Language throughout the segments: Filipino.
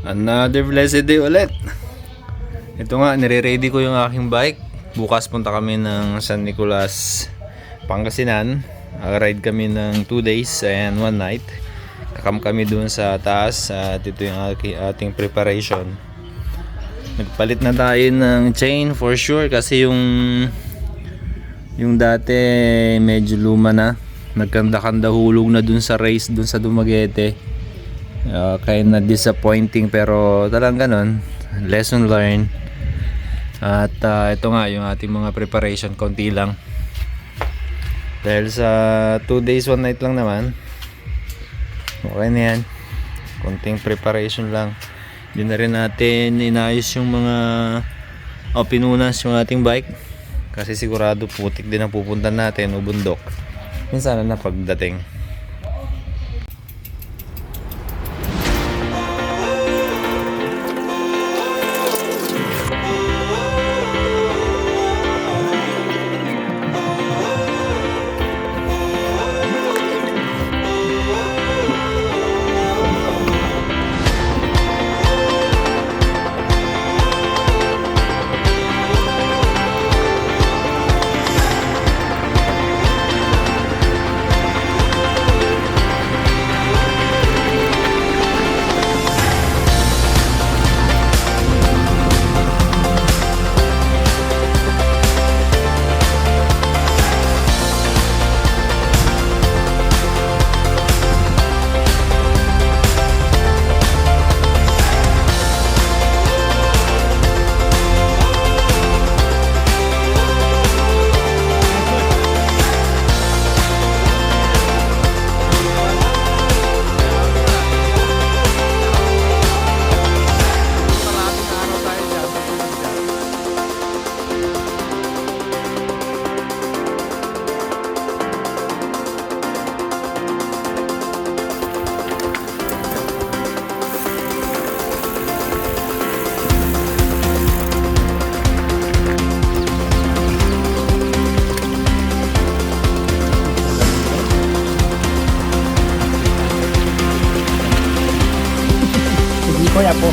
Another blessed day ulit. Ito nga, nire-ready ko yung aking bike. Bukas punta kami ng San Nicolas, Pangasinan. Ride kami ng 2 days and 1 night. Kakam kami dun sa taas at ito yung ating preparation. Nagpalit na tayo ng chain for sure kasi yung yung dati medyo luma na. Nagkanda-kanda hulog na dun sa race dun sa Dumaguete. Uh, kaya na disappointing pero talagang ganun. Lesson learned. At uh, ito nga yung ating mga preparation konti lang. Dahil sa 2 days 1 night lang naman. Okay na yan. Konting preparation lang. Hindi na rin natin inayos yung mga o pinunas yung ating bike. Kasi sigurado putik din ang pupuntan natin o bundok. Minsan na pagdating. Ya po.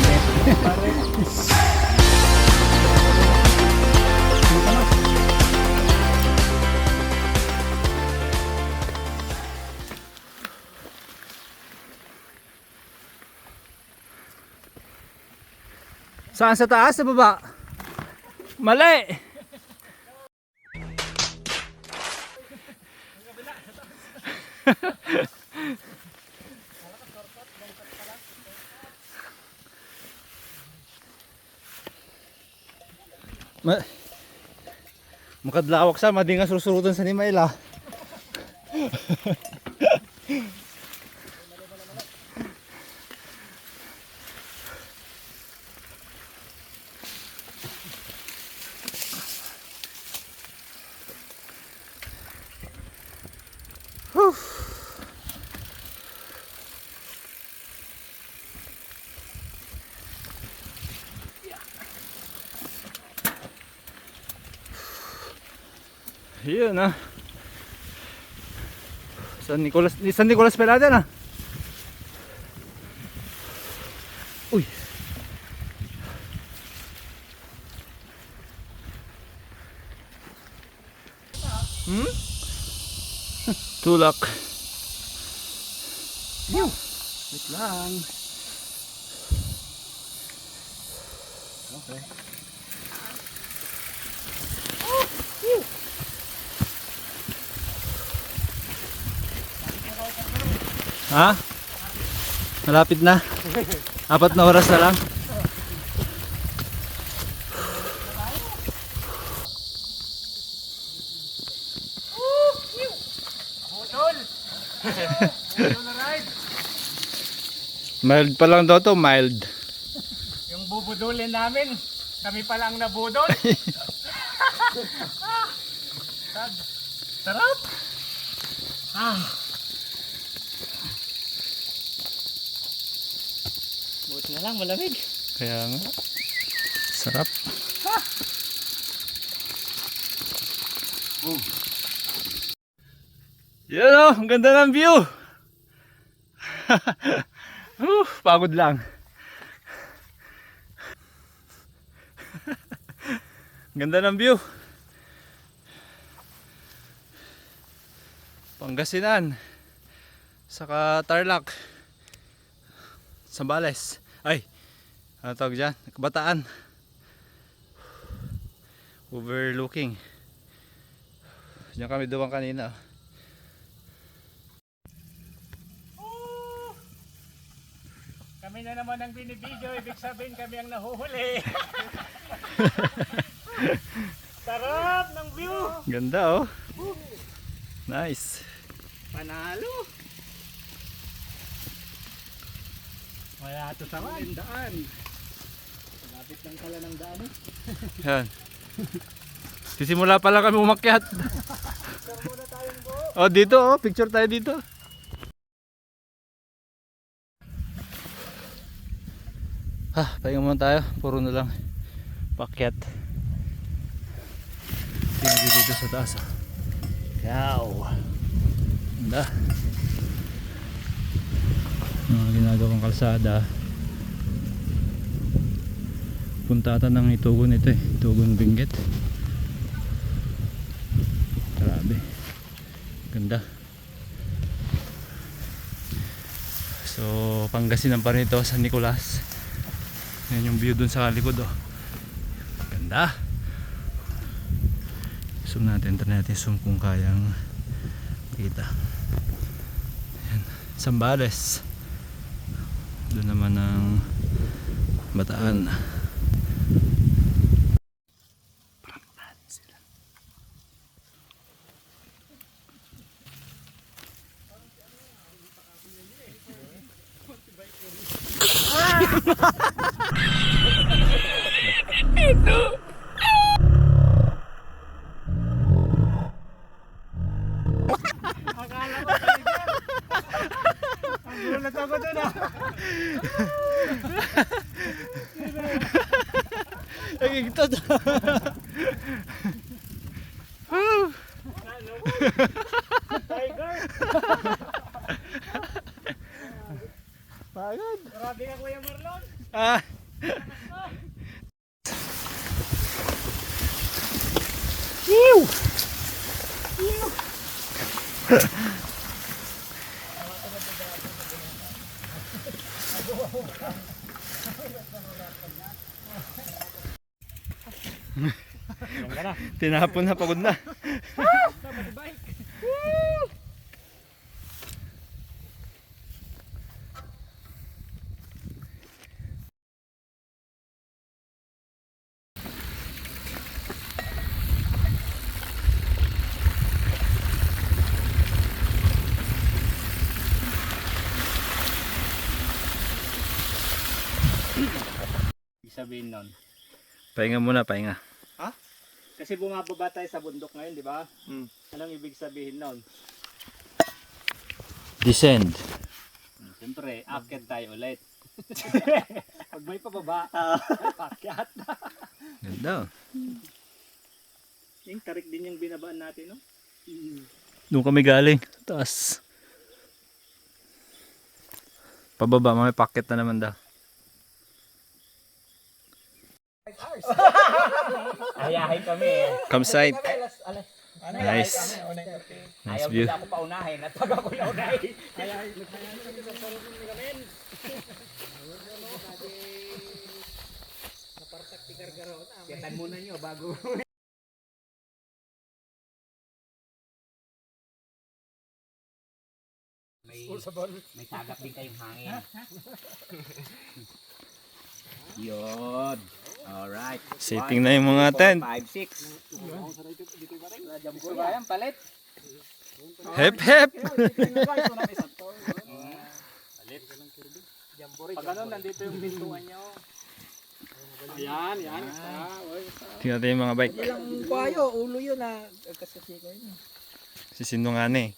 Saan sa taas? Sa baba? Mali! Ma Makadlawak sa, madi nga susurutan sa ni Maila. Yun ah. San Nicolas, San Nicolas Pelada na. Uy. Hmm? Tulak. Wait lang. Okay. Ha? Malapit na. Apat na oras na lang. mild pa lang daw to, mild. Yung bubudulin namin, kami pa lang nabudol. Sarap. Ah. na lang, malamig. Kaya nga. Sarap. Ha! Oh. Yan o, ang ganda ng view. uh, pagod lang. ganda ng view. Pangasinan. Saka Tarlac. Sambales. Ay, ano tawag dyan? Kabataan. Overlooking. Diyan kami duwang kanina. Kami na naman ang binibidyo, ibig sabihin kami ang nahuhuli. Sarap ng view! Ganda oh. Nice. Panalo! Wala to sa man. Daan. Malapit lang pala ng daan eh. Yan. Sisimula pa lang kami umakyat. oh, dito oh, picture tayo dito. Ah, pahinga muna tayo. Puro na lang pakyat. Tingnan dito sa taas. ah. Yaw. Ganda. Mga ginagawang kalsada. Puntatan ng itugon ito eh. Itugon Benguet. Grabe. Ganda. So, Pangasinan pa rin ito San Nicolas. Yan yung view dun sa likod oh. Ganda. Zoom natin. Try natin zoom kung kayang kita. Sambales. Doon naman ng Bataan. Akala ko talaga. Ang gulat ako dun ah. Nagigtad. Tiger! Pagod. Grabe ka Kuya Marlon! Ah. Ka na. Tinapon na, pagod na. Ibig sabihin nun. Pahinga muna, pahinga. Kasi bumababa tayo sa bundok ngayon, di ba? Hmm. Anong ibig sabihin nun? Descend. Hmm, Siyempre, akyat tayo ulit. Pag may pababa, pakyat. Ganda. Yung tarik din yung binabaan natin, no? Doon kami galing. Taas. Pababa, may packet na naman daw. Ayahay kami eh. Campsite. Nice. Nice Ayaw view. nila ako paunahin at pag ako naunahin. Kitan muna nyo bago. may, may tagap din kayong hangin. Yun. Alright. Sitting na yung mga tent. 5, 6. Gusto ba yan? Palit? Hep hep. Pag ano, nandito yung pintuan nyo. Ayan, yan. Tingnan natin yung mga bike. Walang kwayo, ulo yun ah. Kasi ko yun. Sisinungan eh.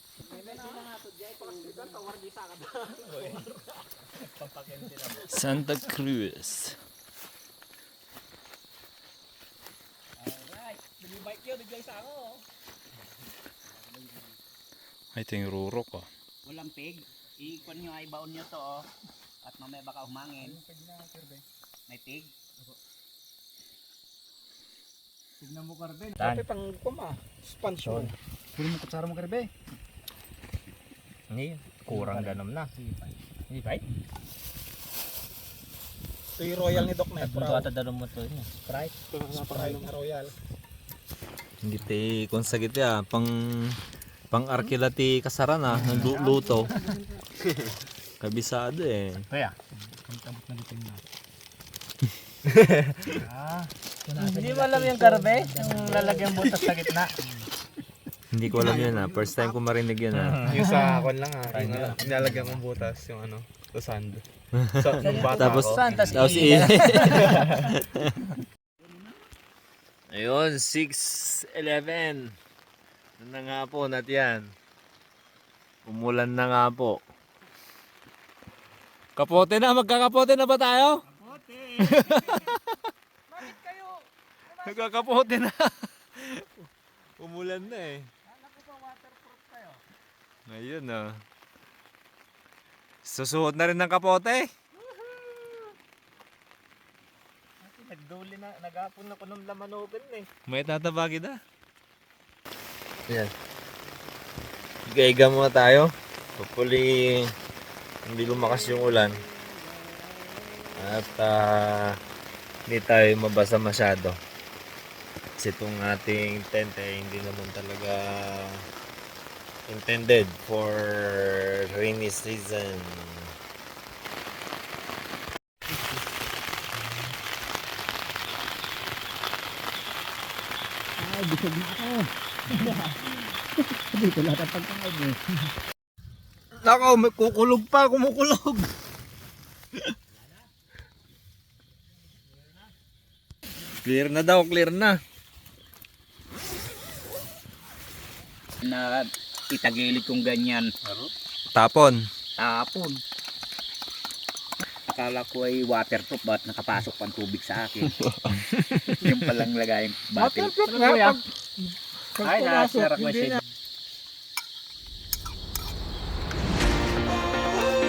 Santa Cruz. Alright. Bumibike yun, biglang sa ako. Ay, ito yung rurok oh. Walang pig. Ikon nyo ay baon nyo to oh. At mamaya baka humangin. May pig. Tignan mo karbe. Tapi pang kuma. Sponge mo. Puro mo kutsara mo karbe. Hindi, kurang ganom na. Hindi ba? Ito yung royal ni Doc na At buto ata dalawang mo to. yun. Sprite. Ito Sprite na royal. Hindi ti konsagit ya, pang pang arkila ti kasaran ah, ng lu- luto. Kabisado eh. Kaya? Kamtabot na dito na. Hindi mo alam yung karbe? Yung lalagyan butas sa gitna. Hindi ko alam yun ah. First time ko marinig yun ah. Yung sa akon lang ha, yung nilalagyan kong butas, yung ano, sa sand. Sa, nung bata Tapos, ako. Fantasy. tapos i- Ayun, 6.11. Ano na nga po, nat yan. Umulan na nga po. Kapote na, magkakapote na ba tayo? Kapote! Bakit kayo? Nagkakapote na. Umulan na eh. Ngayon ah. Susuot na rin ng kapote. Nagduli na, nagapon ako ng lamanogan eh. May tatabagi na. Yan. Gaiga muna tayo. Hopefully, hindi lumakas yung ulan. At ah, hindi tayo mabasa masyado. Kasi itong ating tent eh, hindi naman talaga intended for rainy season. Ay, bisog na ako. Dito lahat ang pagkain eh. Nako, may kukulog pa, kumukulog. Clear na daw, clear na. Na itagilid kong ganyan. Tapon. Tapon. Akala ko ay waterproof ba't nakapasok pang tubig sa akin. yung palang lagay yung bottle. Waterproof nga. Pag, pag Ay, pumasok, nasira ko hindi siya. na.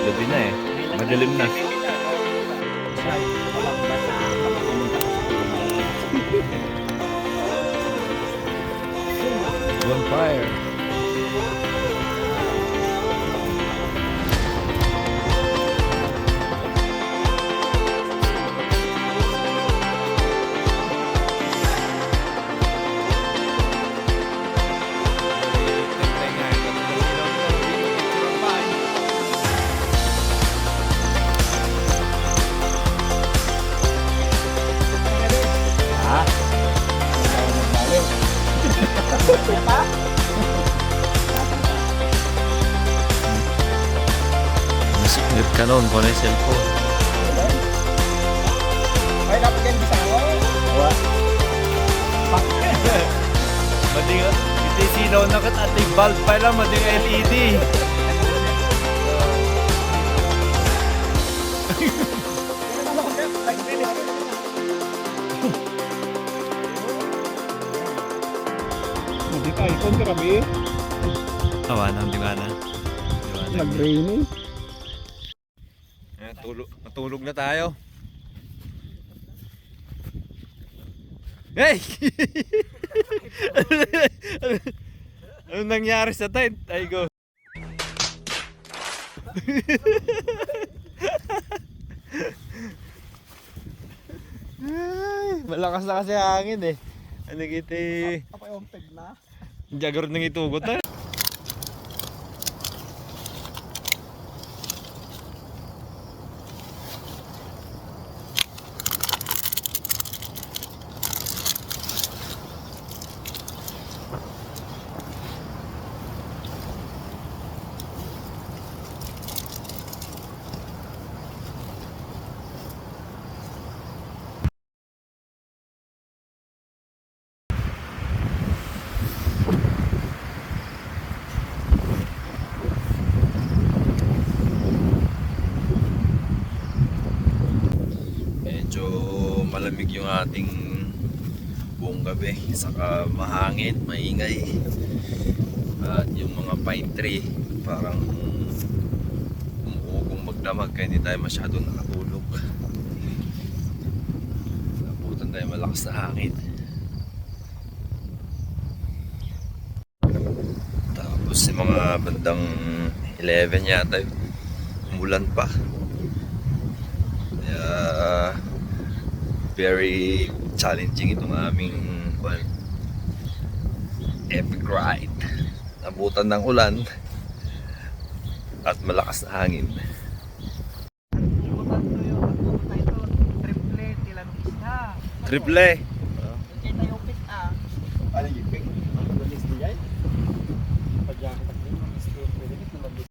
Gabi na eh. Madilim na. Bonfire. Dapat yan bisa ako. Mading, hindi silaw na kat ating bulb pa lang, mading LED. Hindi tayo, kung kami. Ba na? Di ba na? Nag-raining. Ayan, tulog, natulog na tayo. Hey! ano nangyari sa tent? Ay go. Ay, malakas na kasi hangin eh. Ano kiti? Ako yung peg na. Jagger nang itugot na. malamig yung ating buong gabi. Saka mahangin, maingay. At yung mga pine tree parang umuugong magdamag kaya hindi tayo masyado nakatulog. Nabutan tayo malakas na hangin. Tapos yung mga bandang 11 yata umulan pa. Kaya uh, very challenging itong aming well, epic ride. Nabutan ng ulan at malakas na hangin. Isda. Triple!